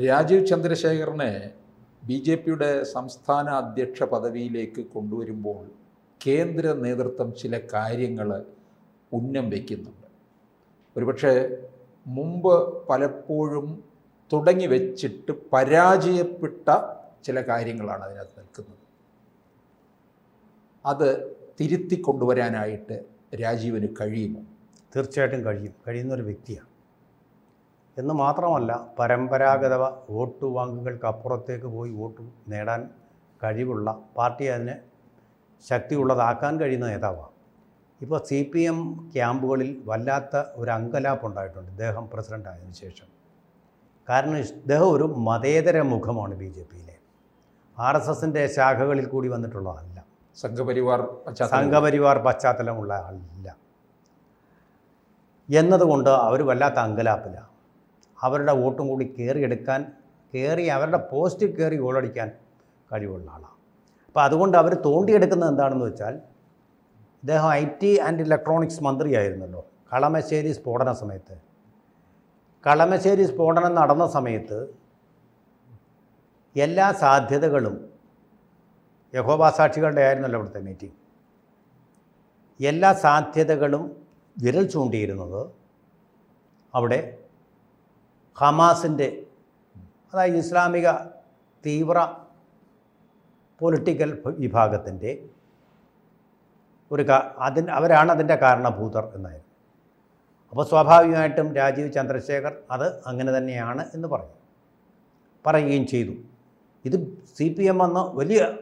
Rajeev ചന്ദ്രശേഖരനെ B J പിയുടെ സംസ്ഥാന അധ്യക്ഷ പദവിയിലേക്ക് കൊണ്ടുവരുമ്പോൾ കേന്ദ്ര നേതൃത്വം ചില കാര്യങ്ങൾ ഉന്നം വയ്ക്കുന്നുണ്ട് ഒരുപക്ഷെ മുമ്പ് പലപ്പോഴും തുടങ്ങി വെച്ചിട്ട് പരാജയപ്പെട്ട ചില കാര്യങ്ങളാണ് അതിനകത്ത് നിൽക്കുന്നത്. അത് തിരുത്തി കൊണ്ടുവരാനായിട്ട് രാജീവിന് കഴിയുമോ? തീർച്ചയായിട്ടും കഴിയും. കഴിയുന്ന ഒരു വ്യക്തിയാണ്. എന്ന് മാത്രമല്ല പരമ്പരാഗത വോട്ട് ബാങ്കുകൾക്ക് അപ്പുറത്തേക്ക് പോയി വോട്ട് നേടാൻ കഴിവുള്ള പാർട്ടി അതിനെ ശക്തിയുള്ളതാക്കാൻ കഴിയുന്ന നേതാവാണ്. ഇപ്പോൾ സി പി എം ക്യാമ്പുകളിൽ വല്ലാത്ത ഒരു അങ്കലാപ്പ് ഉണ്ടായിട്ടുണ്ട് ഇദ്ദേഹം പ്രസിഡന്റ് ആയതിനു ശേഷം. കാരണം ഇദ്ദേഹം ഒരു മതേതര മുഖമാണ് ബി ജെ പിയിലെ. ആർ എസ് എസിന്റെ ശാഖകളിൽ കൂടി വന്നിട്ടുള്ളതല്ല സംഘപരിവാർ സംഘപരിവാർ പശ്ചാത്തലമുള്ള ആളില്ല. എന്നതുകൊണ്ട് അവർ വല്ലാത്ത അങ്കലാപ്പില്ല അവരുടെ വോട്ടും കൂടി കയറിയെടുക്കാൻ കയറി അവരുടെ പോസ്റ്റിൽ കയറി ഗോളടിക്കാൻ കഴിവുള്ള ആളാണ് അപ്പോൾ അതുകൊണ്ട് അവർ തോണ്ടിയെടുക്കുന്നത് എന്താണെന്ന് വെച്ചാൽ ഇദ്ദേഹം ഐ ടി ആൻഡ് ഇലക്ട്രോണിക്സ് മന്ത്രിയായിരുന്നല്ലോ കളമശ്ശേരി സ്ഫോടന സമയത്ത്. കളമശ്ശേരി സ്ഫോടനം നടന്ന സമയത്ത് എല്ലാ സാധ്യതകളും യഹോബാസാക്ഷികളുടെ ആയിരുന്നല്ലോ അവിടുത്തെ മീറ്റിംഗ് എല്ലാ സാധ്യതകളും വിരൽ ചൂണ്ടിയിരുന്നത് അവിടെ ഹമാസിന്റെ അതായത് ഇസ്ലാമിക തീവ്ര പൊളിറ്റിക്കൽ വിഭാഗത്തിന്റെ ഒരു അതിന് അവരാണ് അതിന്റെ കാരണഭൂതർ എന്നായിരുന്നു. അപ്പോൾ സ്വാഭാവികമായിട്ടും രാജീവ് ചന്ദ്രശേഖർ അത് അങ്ങനെ തന്നെയാണ് എന്ന് പറഞ്ഞു. പറയുകയും ചെയ്തു. ഇത് സി പി എം വന്ന് വലിയ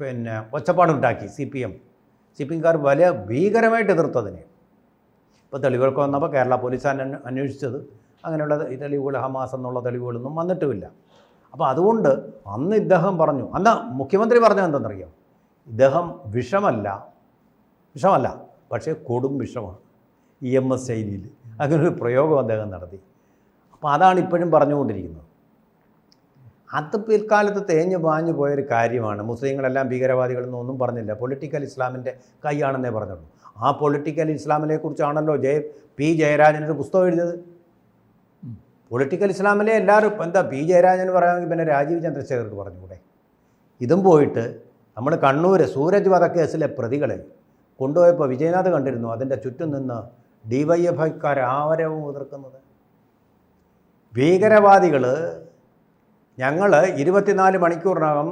പിന്നെ ഒച്ചപ്പാടുണ്ടാക്കി C P M. C P എംകാർ വലിയ ഭീകരമായിട്ട് എതിർത്തതിനെ. ഇപ്പോൾ തെളിവുകൾക്ക് വന്നപ്പോൾ കേരള പോലീസ് അന്വ- അന്വേഷിച്ചത് അങ്ങനെയുള്ള തെളിവുകൾ ഹമാസ് എന്നുള്ള തെളിവുകളൊന്നും വന്നിട്ടുമില്ല. അപ്പോൾ അതുകൊണ്ട് അന്ന് ഇദ്ദേഹം പറഞ്ഞു അന്ന് മുഖ്യമന്ത്രി പറഞ്ഞത് എന്തെന്നറിയോ? ഇദ്ദേഹം വിഷമല്ല വിഷമല്ല പക്ഷേ കൊടും വിഷമാണ് ഇ എം എസ് ശൈലിയിൽ. അങ്ങനെ ഒരു പ്രയോഗം അദ്ദേഹം നടത്തി. അപ്പോൾ അതാണ് ഇപ്പോഴും പറഞ്ഞുകൊണ്ടിരിക്കുന്നത്. അത് പിൽക്കാലത്ത് തേഞ്ഞു പാഞ്ഞു പോയൊരു കാര്യമാണ്. മുസ്ലിങ്ങളെല്ലാം ഭീകരവാദികളെന്നൊന്നും ഒന്നും പറഞ്ഞില്ല. പൊളിറ്റിക്കൽ ഇസ്ലാമിന്റെ കൈയാണെന്നേ പറഞ്ഞുള്ളൂ. ആ പൊളിറ്റിക്കൽ ഇസ്ലാമിനെ കുറിച്ചാണല്ലോ ജയ പി ജയരാജനൊരു പുസ്തകം എഴുതിയത്. പൊളിറ്റിക്കൽ ഇസ്ലാമിലെ എല്ലാവരും എന്താ പി ജയരാജൻ പറയുകയാണെങ്കിൽ പിന്നെ രാജീവ് ചന്ദ്രശേഖർക്ക് പറഞ്ഞുകൂടെ? ഇതും പോയിട്ട് നമ്മൾ കണ്ണൂർ സൂരജ് വധക്കേസിലെ പ്രതികളെ കൊണ്ടുപോയപ്പോൾ വിജയനാഥ് കണ്ടിരുന്നു? അതിന്റെ ചുറ്റും നിന്ന് ഡി വൈ എഫ് ഐക്കാർ ആവരവും എതിർക്കുന്നത് ഭീകരവാദികൾ ഞങ്ങൾ ഇരുപത്തിനാല് മണിക്കൂറിനകം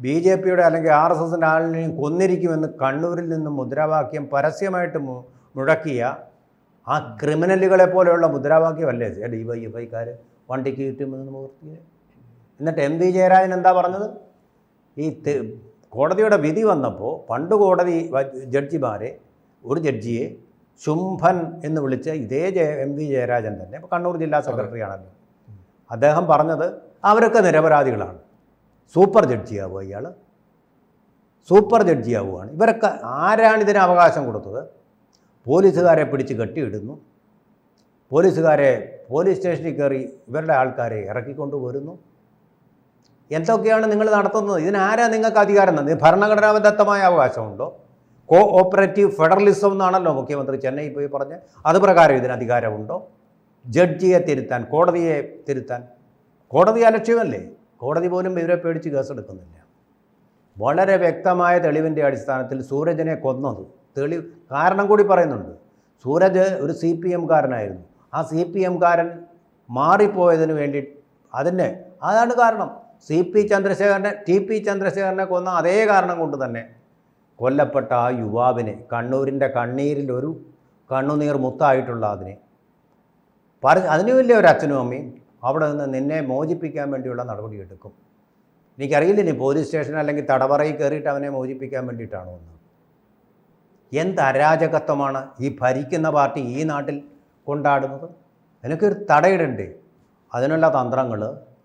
ബി ജെ പിയുടെ അല്ലെങ്കിൽ ആർ എസ് എസിന്റെ ആളിനെയും കൊന്നിരിക്കുമെന്ന് കണ്ണൂരിൽ നിന്ന് മുദ്രാവാക്യം പരസ്യമായിട്ട് മുഴക്കിയ ആ ക്രിമിനലുകളെ പോലെയുള്ള മുദ്രാവാക്യമല്ലേ ഡി വൈ എഫ് ഐക്കാർ വണ്ടിക്ക് ചുറ്റുമെന്ന് മുഹൂർത്തി എന്നിട്ട് എം വി ജയരാജൻ എന്താ പറഞ്ഞത്? ഈ കോടതിയുടെ വിധി വന്നപ്പോൾ പണ്ട് കോടതി ജഡ്ജിമാരെ ഒരു ജഡ്ജിയെ ശുംഭൻ എന്ന് വിളിച്ച ഇതേ ജയ എം വി ജയരാജൻ തന്നെ ഇപ്പോൾ കണ്ണൂർ ജില്ലാ സെക്രട്ടറി ആണല്ലോ അദ്ദേഹം പറഞ്ഞത് അവരൊക്കെ നിരപരാധികളാണ്. സൂപ്പർ ജഡ്ജിയാവുക ഇയാൾ സൂപ്പർ ജഡ്ജിയാവുകയാണ്. ഇവരൊക്കെ ആരാണ് ഇതിന് അവകാശം കൊടുത്തത്? പോലീസുകാരെ പിടിച്ച് കെട്ടിയിടുന്നു. പോലീസുകാരെ പോലീസ് സ്റ്റേഷനിൽ കയറി ഇവരുടെ ആൾക്കാരെ ഇറക്കിക്കൊണ്ട് വരുന്നു. എന്തൊക്കെയാണ് നിങ്ങൾ നടത്തുന്നത്? ഇതിനാരാ നിങ്ങൾക്ക് അധികാരം തന്നെ ഭരണഘടനാബദ്ധമായ അവകാശമുണ്ടോ? കോ ഓപ്പറേറ്റീവ് ഫെഡറലിസം എന്നാണല്ലോ മുഖ്യമന്ത്രി ചെന്നൈയിൽ പോയി പറഞ്ഞ് അത് പ്രകാരം ഇതിന് അധികാരമുണ്ടോ? ജഡ്ജിയെ തിരുത്താൻ കോടതിയെ തിരുത്താൻ. കോടതി അലക്ഷ്യമല്ലേ? കോടതി പോലും ഇവരെ പേടിച്ച് കേസെടുക്കുന്നില്ല. വളരെ വ്യക്തമായ തെളിവിന്റെ അടിസ്ഥാനത്തിൽ സൂരജിനെ കൊന്നത് തെളിവ് കാരണം കൂടി പറയുന്നുണ്ട്. സൂരജ് ഒരു സി പി എംകാരനായിരുന്നു ആ സി പി എംകാരൻ മാറിപ്പോയതിന് വേണ്ടി അതിന് അതാണ് കാരണം. സി പി ചന്ദ്രശേഖരനെ ടി പി ചന്ദ്രശേഖരനെ കൊന്ന അതേ കാരണം കൊണ്ട് തന്നെ കൊല്ലപ്പെട്ട ആ യുവാവിനെ കണ്ണൂരിന്റെ കണ്ണീരിൽ ഒരു കണ്ണുനീർ മുത്തായിട്ടുള്ള അതിനെ. പറ അതിന് വലിയ ഒരു അച്ഛനും അമ്മയും അവിടെ നിന്ന് നിന്നെ മോചിപ്പിക്കാൻ വേണ്ടിയുള്ള നടപടിയെടുക്കും. എനിക്കറിയില്ല ഇനി പോലീസ് സ്റ്റേഷൻ അല്ലെങ്കിൽ തടവറയിൽ കയറിയിട്ട് അവനെ മോചിപ്പിക്കാൻ വേണ്ടിയിട്ടാണോ എന്ന്. എന്ത് അരാജകത്വമാണ് ഈ ഭരിക്കുന്ന പാർട്ടി ഈ നാട്ടിൽ കൊണ്ടാടുന്നത്? എനിക്കൊരു തടയിടണ്ടേ. അതിനുള്ള തന്ത്രങ്ങൾ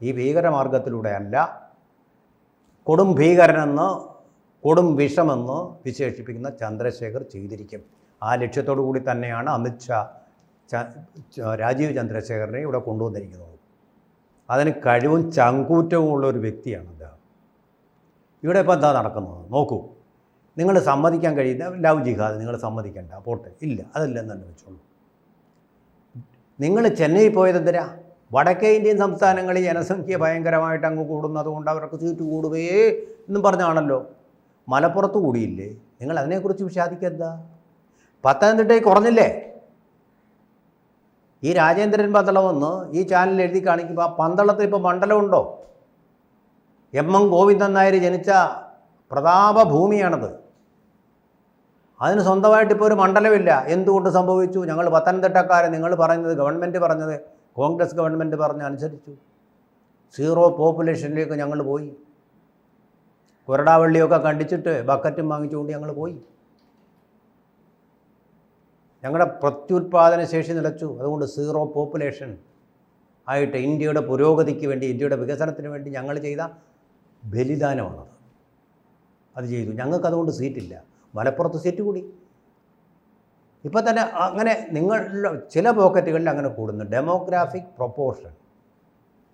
ഈ ഭീകരമാർഗത്തിലൂടെ അല്ല കൊടും ഭീകരനെന്ന് കൊടും വിഷമെന്ന് വിശേഷിപ്പിക്കുന്ന ചന്ദ്രശേഖർ ചെയ്തിരിക്കും. ആ ലക്ഷ്യത്തോടു കൂടി തന്നെയാണ് അമിത്ഷാ രാജീവ് ചന്ദ്രശേഖരനെ ഇവിടെ കൊണ്ടുവന്നിരിക്കുന്നത്. അതിന് കഴിവും ചങ്കൂറ്റവും ഉള്ള ഒരു വ്യക്തിയാണ് അദ്ദേഹം. ഇവിടെ ഇപ്പോൾ എന്താ നടക്കുന്നത്? നോക്കൂ. നിങ്ങൾ സമ്മതിക്കാൻ കഴിയുന്ന ലവ് ജിഹാദ് നിങ്ങൾ സമ്മതിക്കണ്ട പോട്ടെ. ഇല്ല അതില്ലെന്ന് തന്നെ വെച്ചോളൂ. നിങ്ങൾ ചെന്നൈ പോയത് എന്തിനാ? വടക്കേ ഇന്ത്യൻ സംസ്ഥാനങ്ങളിൽ ജനസംഖ്യ ഭയങ്കരമായിട്ട് അങ്ങ് കൂടുന്നതുകൊണ്ട് അവർക്ക് സീറ്റ് കൂടുവേ എന്നും പറഞ്ഞാണല്ലോ. മലപ്പുറത്ത് കൂടിയില്ലേ? നിങ്ങൾ അതിനെക്കുറിച്ച് വിഷാദിക്കെന്താ പത്തനംതിട്ടയിൽ കുറഞ്ഞില്ലേ? ഈ രാജേന്ദ്രൻ പന്തളം ഒന്ന് ഈ ചാനലിൽ എഴുതി കാണിക്കുമ്പോൾ ആ പന്തളത്തിൽ ഇപ്പോൾ മണ്ഡലമുണ്ടോ എം എം ഗോവിന്ദൻ നായർ ജനിച്ച പ്രതാപഭൂമിയാണത്. അതിന് സ്വന്തമായിട്ട് ഇപ്പോൾ ഒരു മണ്ഡലമില്ല. എന്തുകൊണ്ട് സംഭവിച്ചു? ഞങ്ങൾ പത്തനംതിട്ടക്കാരെ നിങ്ങൾ പറയുന്നത് ഗവൺമെന്റ് പറഞ്ഞത് കോൺഗ്രസ് ഗവൺമെന്റ് പറഞ്ഞ അനുസരിച്ചു. സീറോ പോപ്പുലേഷനിലേക്ക് ഞങ്ങൾ പോയി. കൊരടാവള്ളിയൊക്കെ കണ്ടിച്ചിട്ട് ബക്കറ്റും വാങ്ങിച്ചുകൊണ്ട് ഞങ്ങൾ പോയി. ഞങ്ങളുടെ പ്രത്യുത്പാദന ശേഷി നിലച്ചു. അതുകൊണ്ട് സീറോ പോപ്പുലേഷൻ ആയിട്ട് ഇന്ത്യയുടെ പുരോഗതിക്ക് വേണ്ടി ഇന്ത്യയുടെ വികസനത്തിന് വേണ്ടി ഞങ്ങൾ ചെയ്ത ബലിദാനമാണത്. അത് ചെയ്തു. ഞങ്ങൾക്ക് അതുകൊണ്ട് സീറ്റില്ല. മലപ്പുറത്ത് സീറ്റ് കൂടി. ഇപ്പം തന്നെ അങ്ങനെ നിങ്ങൾ ചില പോക്കറ്റുകളിൽ അങ്ങനെ കൂടുന്നു. ഡെമോഗ്രാഫിക് പ്രൊപ്പോർഷൻ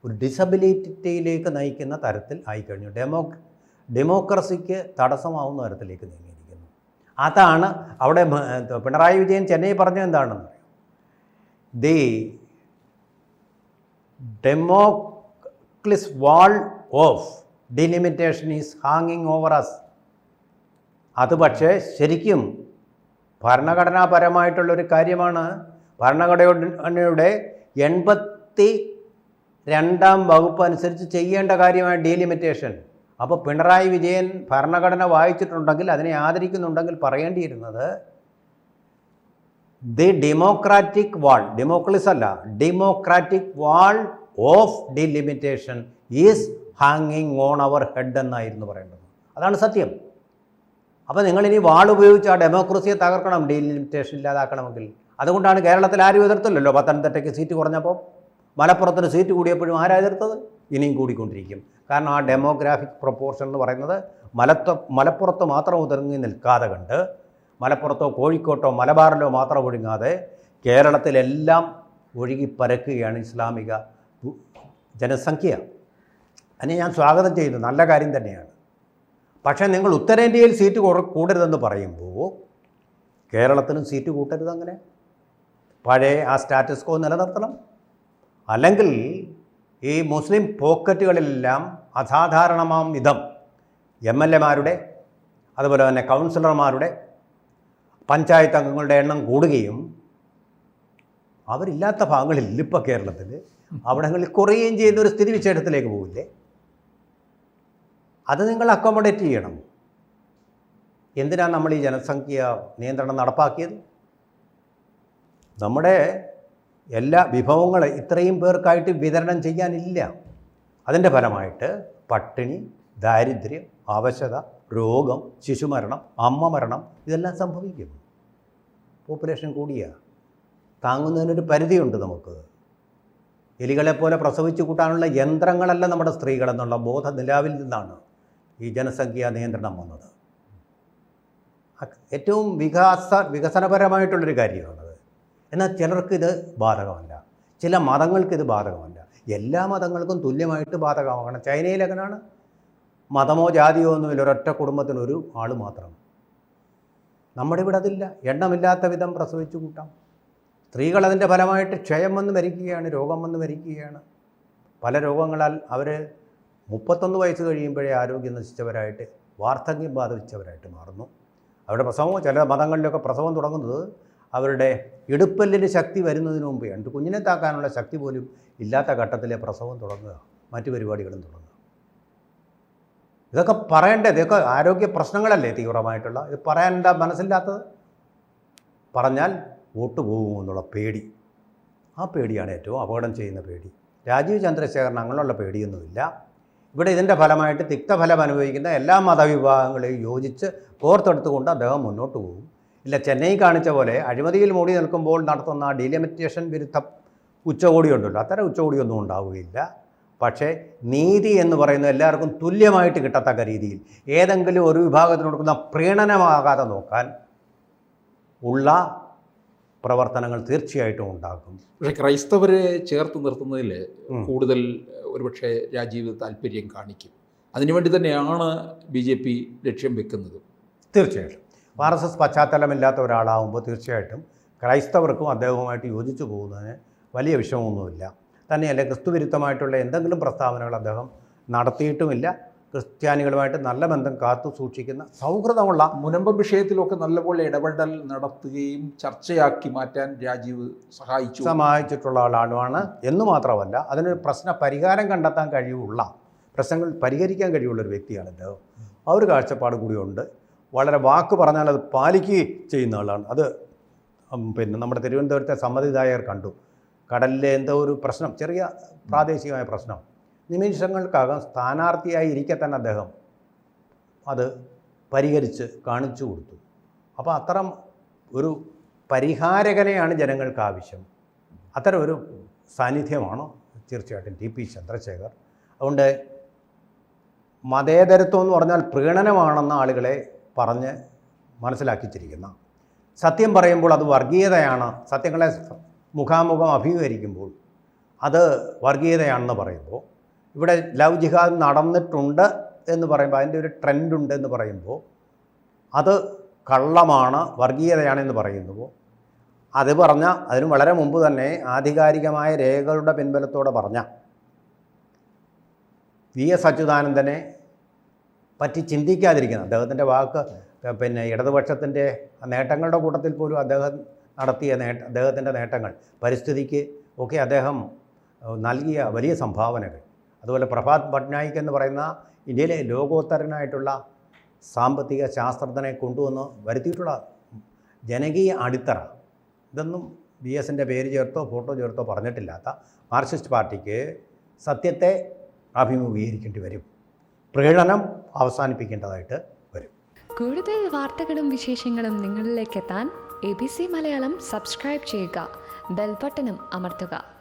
ഒരു ഡിസബിലിറ്റിയിലേക്ക് നയിക്കുന്ന തരത്തിൽ ആയിക്കഴിഞ്ഞു. ഡെമോ ഡെമോക്രസിക്ക് തടസ്സമാവുന്ന തരത്തിലേക്ക് നീങ്ങിയിരിക്കുന്നു. അതാണ് അവിടെ പിണറായി വിജയൻ ചെന്നൈ പറഞ്ഞത് എന്താണെന്ന് ദി ഡെമോക്ലിസ് വാൾ ഓഫ് ഡിലിമിറ്റേഷൻ ഈസ് ഹാങ്ങിങ് ഓവർ അസ് അത് പക്ഷേ ശരിക്കും ഭരണഘടനാപരമായിട്ടുള്ളൊരു കാര്യമാണ്. ഭരണഘടനയുടെ എൺപത്തി രണ്ടാം വകുപ്പ് അനുസരിച്ച് ചെയ്യേണ്ട കാര്യമാണ് ഡീലിമിറ്റേഷൻ. അപ്പോൾ പിണറായി വിജയൻ ഭരണഘടന വായിച്ചിട്ടുണ്ടെങ്കിൽ അതിനെ ആദരിക്കുന്നുണ്ടെങ്കിൽ പറയേണ്ടിയിരുന്നത് ദി ഡെമോക്രാറ്റിക് വാൾ ഡെമോക്രസ് അല്ല ഡെമോക്രാറ്റിക് വാൾ ഓഫ് ഡിലിമിറ്റേഷൻ ഈസ് ഹാങ്ങിങ് ഓൺ അവർ ഹെഡ് എന്നായിരുന്നു പറയേണ്ടത്. അതാണ് സത്യം. അപ്പോൾ ഇനി വാൾ ഉപയോഗിച്ച് ആ ഡെമോക്രസിയെ തകർക്കണം ഡീലിമിറ്റേഷൻ ഇല്ലാതാക്കണമെങ്കിൽ. അതുകൊണ്ടാണ് കേരളത്തിൽ ആരും എതിർത്തില്ലല്ലോ പത്തനംതിട്ടയ്ക്ക് സീറ്റ് കുറഞ്ഞപ്പോൾ. മലപ്പുറത്തിന് സീറ്റ് കൂടിയപ്പോഴും ആരാ എതിർത്തത്? ഇനിയും കൂടിക്കൊണ്ടിരിക്കും. കാരണം ആ ഡെമോഗ്രാഫിക് പ്രൊപ്പോർഷൻ എന്ന് പറയുന്നത് മലത്ത മലപ്പുറത്ത് മാത്രം ഒതുങ്ങി നിൽക്കാതെ കണ്ട് മലപ്പുറത്തോ കോഴിക്കോട്ടോ മലബാറിലോ മാത്രം ഒഴുങ്ങാതെ കേരളത്തിലെല്ലാം ഒഴുകി പരക്കുകയാണ് ഇസ്ലാമിക ജനസംഖ്യ. അതിനെ ഞാൻ സ്വാഗതം ചെയ്യുന്നു. നല്ല കാര്യം തന്നെയാണ്. പക്ഷേ നിങ്ങൾ ഉത്തരേന്ത്യയിൽ സീറ്റ് കൂടരുതെന്ന് പറയുമ്പോൾ കേരളത്തിനും സീറ്റ് കൂട്ടരുത് അങ്ങനെ. പഴയ ആ സ്റ്റാറ്റസ് കോ നിലനിർത്തണം. അല്ലെങ്കിൽ ഈ മുസ്ലിം പോക്കറ്റുകളിലെല്ലാം അസാധാരണമാം വിധം എം എൽ എമാരുടെ അതുപോലെ തന്നെ കൗൺസിലർമാരുടെ പഞ്ചായത്ത് അംഗങ്ങളുടെ എണ്ണം കൂടുകയും അവരില്ലാത്ത ഭാഗങ്ങളിൽ ഇപ്പോൾ കേരളത്തിൽ അവിടങ്ങളിൽ കുറയുകയും ചെയ്യുന്ന ഒരു സ്ഥിതി വിശേഷത്തിലേക്ക് പോകില്ലേ അത് നിങ്ങൾ അക്കോമഡേറ്റ് ചെയ്യണം. എന്തിനാണ് നമ്മൾ ഈ ജനസംഖ്യ നിയന്ത്രണം നടപ്പാക്കിയത്? നമ്മുടെ എല്ലാ വിഭവങ്ങൾ ഇത്രയും പേർക്കായിട്ട് വിതരണം ചെയ്യാനില്ല. അതിന്റെ ഫലമായിട്ട് പട്ടിണി ദാരിദ്ര്യം ആവശ്യത രോഗം ശിശുമരണം അമ്മ മരണം ഇതെല്ലാം സംഭവിക്കും പോപ്പുലേഷൻ കൂടിയ. താങ്ങുന്നതിനൊരു പരിധിയുണ്ട് നമുക്ക്. എലികളെപ്പോലെ പ്രസവിച്ചു കൂട്ടാനുള്ള യന്ത്രങ്ങളല്ല നമ്മുടെ സ്ത്രീകളെന്നുള്ള ബോധ നിലാവിൽ നിന്നാണ്. ഈ ജനസംഖ്യാ നിയന്ത്രണം വന്നത്. ഏറ്റവും വികാസ വികസനപരമായിട്ടുള്ളൊരു കാര്യമാണത്. എന്നാൽ ചിലർക്ക് ഇത് ബാധകമല്ല. ചില മതങ്ങൾക്കിത് ബാധകമല്ല. എല്ലാ മതങ്ങൾക്കും തുല്യമായിട്ട് ബാധകമാകണം. ചൈനയിലെങ്ങനെയാണ് മതമോ ജാതിയോ ഒന്നുമില്ല. ഒരൊറ്റ കുടുംബത്തിനൊരു ആൾ മാത്രം. നമ്മുടെ ഇവിടെ അതില്ല. എണ്ണമില്ലാത്ത വിധം പ്രസവിച്ചു കൂട്ടാം. സ്ത്രീകൾ അതിന്റെ ഫലമായിട്ട് ക്ഷയം വന്ന് മരിക്കുകയാണ് രോഗം വന്ന് മരിക്കുകയാണ്. പല രോഗങ്ങളാൽ അവർ മുപ്പത്തൊന്ന് വയസ്സ് കഴിയുമ്പോഴേ ആരോഗ്യം നശിച്ചവരായിട്ട് വാർദ്ധക്യം ബാധിച്ചവരായിട്ട് മാറുന്നു. അവരുടെ പ്രസവം ചില മതങ്ങളിലൊക്കെ പ്രസവം തുടങ്ങുന്നത് അവരുടെ ഇടുപ്പല്ലിന് ശക്തി വരുന്നതിന് മുമ്പേ രണ്ട് കുഞ്ഞിനെ താക്കാനുള്ള ശക്തി പോലും ഇല്ലാത്ത ഘട്ടത്തിലെ പ്രസവം തുടങ്ങുക മറ്റു പരിപാടികളും തുടങ്ങുക. ഇതൊക്കെ പറയേണ്ടത് ഇതൊക്കെ ആരോഗ്യ പ്രശ്നങ്ങളല്ലേ തീവ്രമായിട്ടുള്ള? ഇത് പറയാൻ എന്താ മനസ്സില്ലാത്തത്? പറഞ്ഞാൽ വോട്ട് പോകുമെന്നുള്ള പേടി. ആ പേടിയാണ് ഏറ്റവും അപകടം ചെയ്യുന്ന പേടി. രാജീവ് ചന്ദ്രശേഖരൻ അങ്ങനെയുള്ള പേടിയൊന്നുമില്ല. ഇവിടെ ഇതിന്റെ ഫലമായിട്ട് തിക്തഫലം അനുഭവിക്കുന്ന എല്ലാ മതവിഭാഗങ്ങളെയും യോജിച്ച് കോർത്തെടുത്തുകൊണ്ട് അദ്ദേഹം മുന്നോട്ട് പോകും. ഇല്ല ചെന്നൈ കാണിച്ച പോലെ അഴിമതിയിൽ മൂടി നിൽക്കുമ്പോൾ നടത്തുന്ന ഡീലിമിറ്റേഷൻ വിരുദ്ധ ഉച്ചകോടി ഉണ്ടല്ലോ അത്തരം ഉച്ചകോടിയൊന്നും ഉണ്ടാവുകയില്ല. പക്ഷേ നീതി എന്ന് പറയുന്നത് എല്ലാവർക്കും തുല്യമായിട്ട് കിട്ടത്തക്ക രീതിയിൽ ഏതെങ്കിലും ഒരു വിഭാഗത്തിന് കൊടുക്കുന്ന പ്രീണനമാകാതെ നോക്കാൻ ഉള്ള പ്രവർത്തനങ്ങൾ തീർച്ചയായിട്ടും ഉണ്ടാകും. പക്ഷേ ക്രൈസ്തവരെ ചേർത്ത് നിർത്തുന്നതിൽ കൂടുതൽ ഒരുപക്ഷെ രാജീവ് താല്പര്യം കാണിക്കും. അതിനുവേണ്ടി തന്നെയാണ് ബി ജെ പി ലക്ഷ്യം വെക്കുന്നത്. തീർച്ചയായിട്ടും. ആർ എസ് എസ് പശ്ചാത്തലമില്ലാത്ത ഒരാളാവുമ്പോൾ തീർച്ചയായിട്ടും ക്രൈസ്തവർക്കും അദ്ദേഹവുമായിട്ട് യോജിച്ചു പോകുന്നതിന് വലിയ വിഷമമൊന്നുമില്ല. തന്നെയല്ല ക്രിസ്തുവിരുദ്ധമായിട്ടുള്ള എന്തെങ്കിലും പ്രസ്താവനകൾ അദ്ദേഹം നടത്തിയിട്ടുമില്ല. ക്രിസ്ത്യാനികളുമായിട്ട് നല്ല ബന്ധം കാത്തു സൂക്ഷിക്കുന്ന സൗഹൃദമുള്ള മുനമ്പം വിഷയത്തിലൊക്കെ നല്ലപോലെ ഇടപെടൽ നടത്തുകയും ചർച്ചയാക്കി മാറ്റാൻ രാജീവ് സഹായിച്ചു. സഹായിച്ചിട്ടുള്ള ആളാണ് എന്ന് മാത്രമല്ല അതിനൊരു പ്രശ്ന പരിഹാരം കണ്ടെത്താൻ കഴിവുള്ള പ്രശ്നങ്ങൾ പരിഹരിക്കാൻ കഴിവുള്ള ഒരു വ്യക്തിയാണ് അദ്ദേഹം ആ ഒരു കാഴ്ചപ്പാട് കൂടിയുണ്ട് വളരെ വാക്ക് പറഞ്ഞാൽ അത് പാലിക്കുകയും ചെയ്യുന്ന ആളാണ്. അത് പിന്നെ നമ്മുടെ തിരുവനന്തപുരത്തെ സമ്മതിദായകർ കണ്ടു. കടലിലെ എന്തോ ഒരു പ്രശ്നം ചെറിയ പ്രാദേശികമായ പ്രശ്നം. നിമിഷങ്ങൾക്കകം സ്ഥാനാർത്ഥിയായി ഇരിക്കെ തന്നെ അദ്ദേഹം അത് പരിഹരിച്ച് കാണിച്ചു കൊടുത്തു. അപ്പോൾ അത്തരം ഒരു പരിഹാരകനെയാണ് ജനങ്ങൾക്ക് ആവശ്യം. അത്തരം ഒരു സാന്നിധ്യമാണ് തീർച്ചയായിട്ടും ടി പി ചന്ദ്രശേഖർ. അതുകൊണ്ട് മതേതരത്വം എന്ന് പറഞ്ഞാൽ പ്രീണനമാണെന്ന ആളുകളെ പറഞ്ഞ് മനസ്സിലാക്കിച്ചിരിക്കുന്ന. സത്യം പറയുമ്പോൾ അത് വർഗീയതയാണ്. സത്യങ്ങളെ മുഖാമുഖം അഭിമുഖീകരിക്കുമ്പോൾ അത് വർഗീയതയാണെന്ന് പറയുമ്പോൾ ഇവിടെ ലവ് ജിഹാദ് നടന്നിട്ടുണ്ട് എന്ന് പറയുമ്പോൾ അതിന്റെ ഒരു ട്രെൻഡ് ഉണ്ട് എന്ന് പറയുമ്പോൾ അത് കള്ളമാണ് വർഗീയതയാണ് എന്ന് പറയുന്നുവോ അത് പറഞ്ഞ അതിന് വളരെ മുമ്പ് തന്നെ ആധികാരികമായ രേഖകളുടെ പിൻബലത്തോടെ പറഞ്ഞ വി എസ് അച്യുതാനന്ദനെ പറ്റി ചിന്തിക്കാതിരിക്കുന്നത് അദ്ദേഹത്തിന്റെ വാക്ക് പിന്നെ ഇടതുപക്ഷത്തിന്റെ നേട്ടങ്ങളുടെ കൂട്ടത്തിൽ പോലും അദ്ദേഹം നടത്തിയ നേട്ട അദ്ദേഹത്തിന്റെ നേട്ടങ്ങൾ പരിസ്ഥിതിക്ക് ഒക്കെ അദ്ദേഹം നൽകിയ വലിയ സംഭാവനകൾ. അതുപോലെ പ്രഭാത് പട്നായിക് എന്ന് പറയുന്ന ഇന്ത്യയിലെ ലോകോത്തരനായിട്ടുള്ള സാമ്പത്തിക ശാസ്ത്രജ്ഞനെ കൊണ്ടുവന്ന് വരുത്തിയിട്ടുള്ള ജനകീയ അടിത്തറ. ഇതൊന്നും ബി എസിന്റെ പേര് ചേർത്തോ ഫോട്ടോ ചേർത്തോ പറഞ്ഞിട്ടില്ലാത്ത മാർക്സിസ്റ്റ് പാർട്ടിക്ക് സത്യത്തെ അഭിമുഖീകരിക്കേണ്ടി വരും. പ്രകടനം അവസാനിപ്പിക്കേണ്ടതായിട്ട് വരും. കൂടുതൽ വാർത്തകളും വിശേഷങ്ങളും നിങ്ങളിലേക്ക് എത്താൻ A B C Malayalam subscribe ചെയ്യുക. ബെൽബട്ടനും അമർത്തുക.